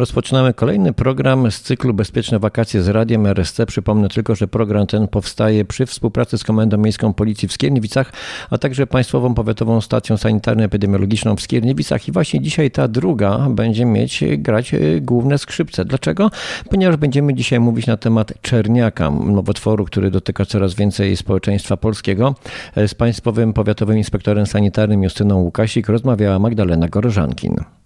Rozpoczynamy kolejny program z cyklu Bezpieczne Wakacje z Radiem RSC. Przypomnę tylko, że program ten powstaje przy współpracy z Komendą Miejską Policji w Skierniewicach, a także Państwową Powiatową Stacją Sanitarno-Epidemiologiczną w Skierniewicach. I właśnie dzisiaj ta druga będzie mieć grać e, główne skrzypce. Dlaczego? Ponieważ będziemy dzisiaj mówić na temat czerniaka, nowotworu, który dotyka coraz więcej społeczeństwa polskiego. E, Z Państwowym Powiatowym Inspektorem Sanitarnym Justyną Łukasik rozmawiała Magdalena Gorożankin.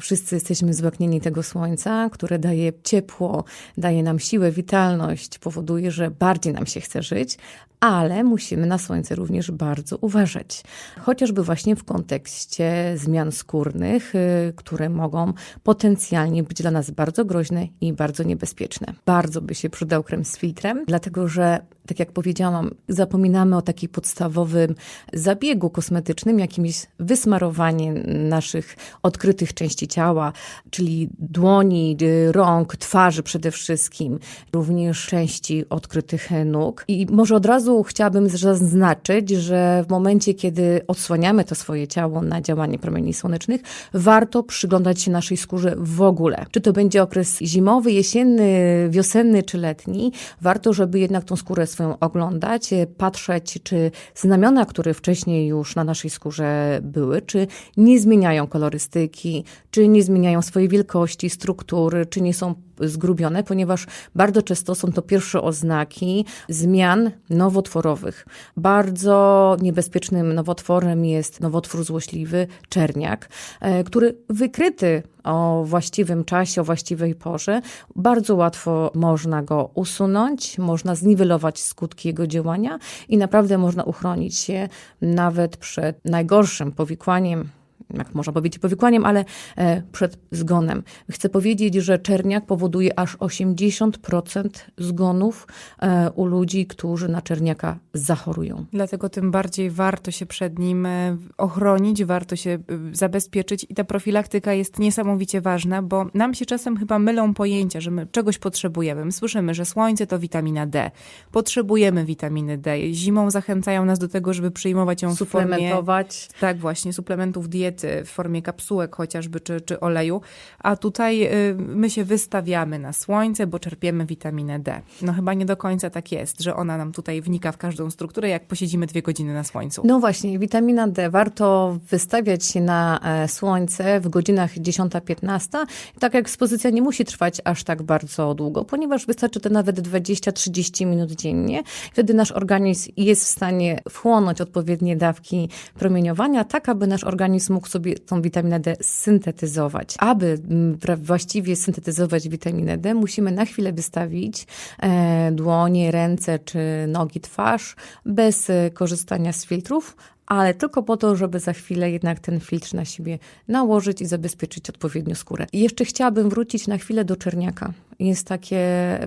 Wszyscy jesteśmy zbłaknieni tego słońca, które daje ciepło, daje nam siłę, witalność, powoduje, że bardziej nam się chce żyć, ale musimy na słońce również bardzo uważać. Chociażby właśnie w kontekście zmian skórnych, y, które mogą potencjalnie być dla nas bardzo groźne i bardzo niebezpieczne. Bardzo by się przydał krem z filtrem, dlatego że, tak jak powiedziałam, zapominamy o takim podstawowym zabiegu kosmetycznym, jakim jest wysmarowanie naszych odkrytych części ciała, czyli dłoni, y, rąk, twarzy przede wszystkim, również części odkrytych nóg. I może od razu chciałabym zaznaczyć, że w momencie, kiedy odsłaniamy to swoje ciało na działanie promieni słonecznych, warto przyglądać się naszej skórze w ogóle. Czy to będzie okres zimowy, jesienny, wiosenny czy letni, warto, żeby jednak tą skórę swoją oglądać, patrzeć, czy znamiona, które wcześniej już na naszej skórze były, czy nie zmieniają kolorystyki, czy nie zmieniają swojej wielkości, struktury, czy nie są zgrubione, ponieważ bardzo często są to pierwsze oznaki zmian nowotworowych. Bardzo niebezpiecznym nowotworem jest nowotwór złośliwy, czerniak, e, który wykryty o właściwym czasie, o właściwej porze, bardzo łatwo można go usunąć, można zniwelować skutki jego działania i naprawdę można uchronić się nawet przed najgorszym powikłaniem jak można powiedzieć, powikłaniem, ale e, przed zgonem. Chcę powiedzieć, że czerniak powoduje aż 80% zgonów e, u ludzi, którzy na czerniaka zachorują. Dlatego tym bardziej warto się przed nim e, ochronić, warto się zabezpieczyć i ta profilaktyka jest niesamowicie ważna, bo nam się czasem chyba mylą pojęcia, że my czegoś potrzebujemy. My słyszymy, że słońce to witamina D. Potrzebujemy witaminy D. Zimą zachęcają nas do tego, żeby przyjmować ją w formie... Suplementować. Tak, właśnie, suplementów diety w formie kapsułek chociażby, czy, czy oleju. A tutaj y, my się wystawiamy na słońce, bo czerpiemy witaminę D. No chyba nie do końca tak jest, że ona nam tutaj wnika w każdą strukturę, jak posiedzimy dwie godziny na słońcu. No właśnie, witamina D. Warto wystawiać się na e, słońce w godzinach 10-15. Tak jak ekspozycja nie musi trwać aż tak bardzo długo, ponieważ wystarczy to nawet 20-30 minut dziennie. Wtedy nasz organizm jest w stanie wchłonąć odpowiednie dawki promieniowania, tak aby nasz organizm mógł sobie tą witaminę D syntetyzować. Aby mm, właściwie syntetyzować witaminę D, musimy na chwilę wystawić e, dłonie, ręce czy nogi, twarz bez e, korzystania z filtrów, ale tylko po to, żeby za chwilę jednak ten filtr na siebie nałożyć i zabezpieczyć odpowiednio skórę. I jeszcze chciałabym wrócić na chwilę do czerniaka. Jest takie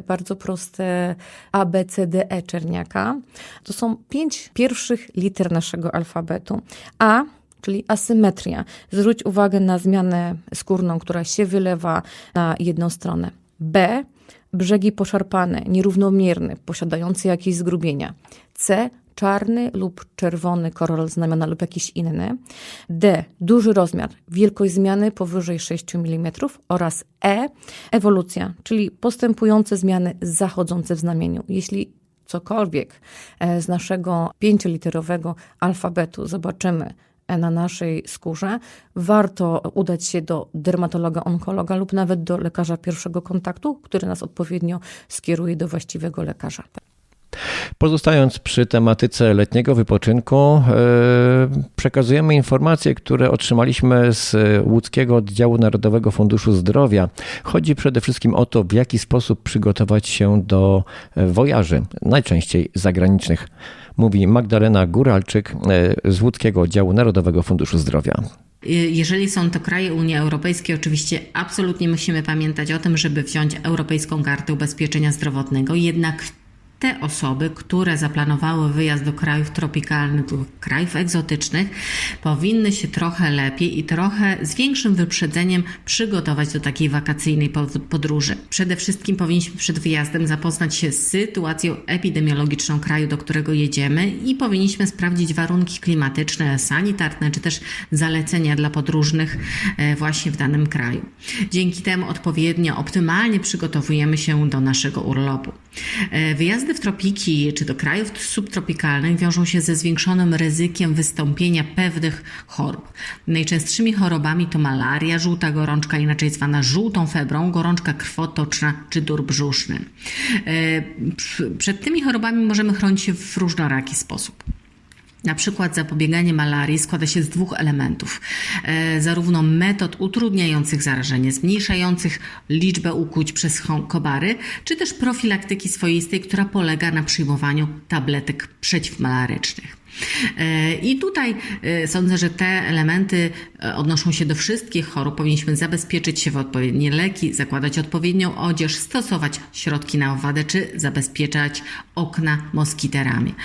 bardzo proste A, B, C, D, E czerniaka. To są pięć pierwszych liter naszego alfabetu. A czyli asymetria. Zwróć uwagę na zmianę skórną, która się wylewa na jedną stronę. B. Brzegi poszarpane, nierównomierne, posiadające jakieś zgrubienia. C. Czarny lub czerwony korol znamiona lub jakiś inny. D. Duży rozmiar, wielkość zmiany powyżej 6 mm oraz E. Ewolucja, czyli postępujące zmiany zachodzące w znamieniu. Jeśli cokolwiek e, z naszego pięcioliterowego alfabetu zobaczymy na naszej skórze, warto udać się do dermatologa, onkologa lub nawet do lekarza pierwszego kontaktu, który nas odpowiednio skieruje do właściwego lekarza. Pozostając przy tematyce letniego wypoczynku, e, przekazujemy informacje, które otrzymaliśmy z łódzkiego oddziału Narodowego Funduszu Zdrowia. Chodzi przede wszystkim o to, w jaki sposób przygotować się do wojaży, najczęściej zagranicznych. Mówi Magdalena Góralczyk e, z łódzkiego oddziału Narodowego Funduszu Zdrowia. Jeżeli są to kraje Unii Europejskiej, oczywiście absolutnie musimy pamiętać o tym, żeby wziąć Europejską Kartę Ubezpieczenia Zdrowotnego. Jednak te osoby, które zaplanowały wyjazd do krajów tropikalnych, do krajów egzotycznych, powinny się trochę lepiej i trochę z większym wyprzedzeniem przygotować do takiej wakacyjnej pod- podróży. Przede wszystkim powinniśmy przed wyjazdem zapoznać się z sytuacją epidemiologiczną kraju, do którego jedziemy i powinniśmy sprawdzić warunki klimatyczne, sanitarne czy też zalecenia dla podróżnych e, właśnie w danym kraju. Dzięki temu odpowiednio, optymalnie przygotowujemy się do naszego urlopu. E, Wyjazdy w tropiki czy do krajów subtropikalnych wiążą się ze zwiększonym ryzykiem wystąpienia pewnych chorób. Najczęstszymi chorobami to malaria, żółta gorączka, inaczej zwana żółtą febrą, gorączka krwotoczna czy dur brzuszny. E, pr- Przed tymi chorobami możemy chronić się w różnoraki sposób. Na przykład zapobieganie malarii składa się z dwóch elementów. E, zarówno metod utrudniających zarażenie, zmniejszających liczbę ukłuć przez komary, czy też profilaktyki swoistej, która polega na przyjmowaniu tabletek przeciwmalarycznych. I tutaj e, sądzę, że te elementy e, odnoszą się do wszystkich chorób. Powinniśmy zabezpieczyć się w odpowiednie leki, zakładać odpowiednią odzież, stosować środki na owadę czy zabezpieczać okna moskiterami.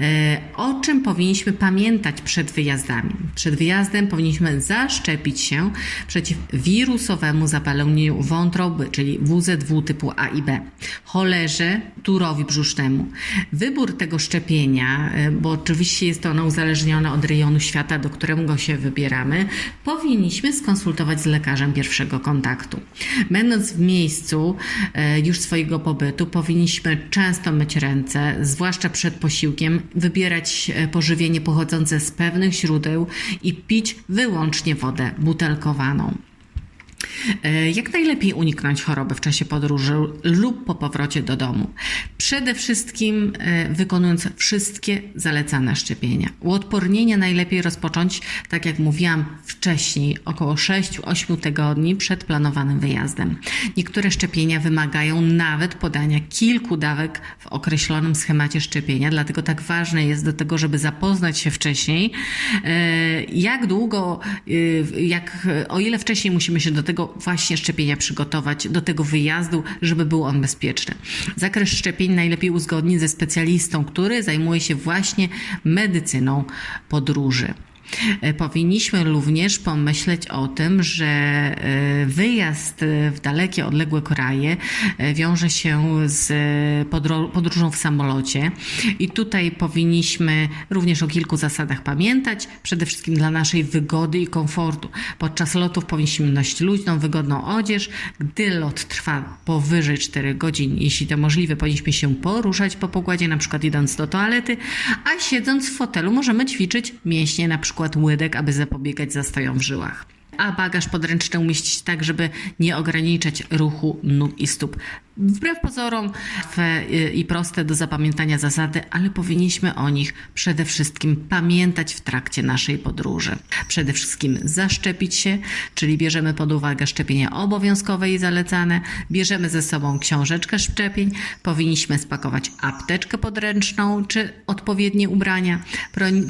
E, O czym powinniśmy pamiętać przed wyjazdami? Przed wyjazdem powinniśmy zaszczepić się przeciw wirusowemu zapaleniu wątroby, czyli WZW typu A i B, cholerze, turowi brzusznemu. Wybór tego szczepienia, bo oczywiście jest ono uzależnione od rejonu świata, do którego się wybieramy, powinniśmy skonsultować z lekarzem pierwszego kontaktu. Będąc w miejscu e, już swojego pobytu, powinniśmy często myć ręce, zwłaszcza przed posiłkiem, wybierać e, pożywienie pochodzące z pewnych źródeł i pić wyłącznie wodę butelkowaną. E, Jak najlepiej uniknąć choroby w czasie podróży lub po powrocie do domu? Przede wszystkim e, wykonując wszystkie zalecane szczepienia. Uodpornienie najlepiej rozpocząć, tak jak mówiłam wcześniej, około 6-8 tygodni przed planowanym wyjazdem. Niektóre szczepienia wymagają nawet podania kilku dawek w określonym schemacie szczepienia, dlatego tak ważne jest do tego, żeby zapoznać się wcześniej, e, jak długo, jak, o ile wcześniej musimy się do tego właśnie szczepienia przygotować, do tego wyjazdu, żeby był on bezpieczny. Zakres szczepień najlepiej uzgodnić ze specjalistą, który zajmuje się właśnie medycyną podróży. E, Powinniśmy również pomyśleć o tym, że e, wyjazd e, w dalekie, odległe kraje wiąże się z podróżą w samolocie i tutaj powinniśmy również o kilku zasadach pamiętać, przede wszystkim dla naszej wygody i komfortu. Podczas lotów powinniśmy nosić luźną, wygodną odzież. Gdy lot trwa powyżej 4 godzin, jeśli to możliwe, powinniśmy się poruszać po pokładzie, na przykład idąc do toalety, a siedząc w fotelu możemy ćwiczyć mięśnie, na przykład łydek, aby zapobiegać zastojom w żyłach. A bagaż podręczny umieścić tak, żeby nie ograniczać ruchu nóg i stóp. Wbrew pozorom y, i proste do zapamiętania zasady, ale powinniśmy o nich przede wszystkim pamiętać w trakcie naszej podróży. Przede wszystkim zaszczepić się, czyli bierzemy pod uwagę szczepienia obowiązkowe i zalecane, bierzemy ze sobą książeczkę szczepień, powinniśmy spakować apteczkę podręczną czy odpowiednie ubrania,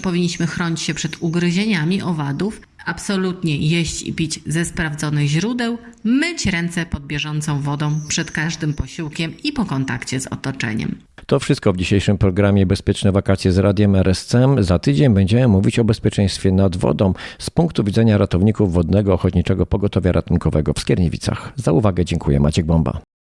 powinniśmy chronić się przed ugryzieniami owadów, absolutnie jeść i pić ze sprawdzonych źródeł, myć ręce pod bieżącą wodą przed każdym posiłkiem i po kontakcie z otoczeniem. To wszystko w dzisiejszym programie Bezpieczne wakacje z Radiem RSCM. Za tydzień będziemy mówić o bezpieczeństwie nad wodą z punktu widzenia ratowników Wodnego Ochotniczego Pogotowia Ratunkowego w Skierniewicach. Za uwagę dziękuję Maciek Bomba.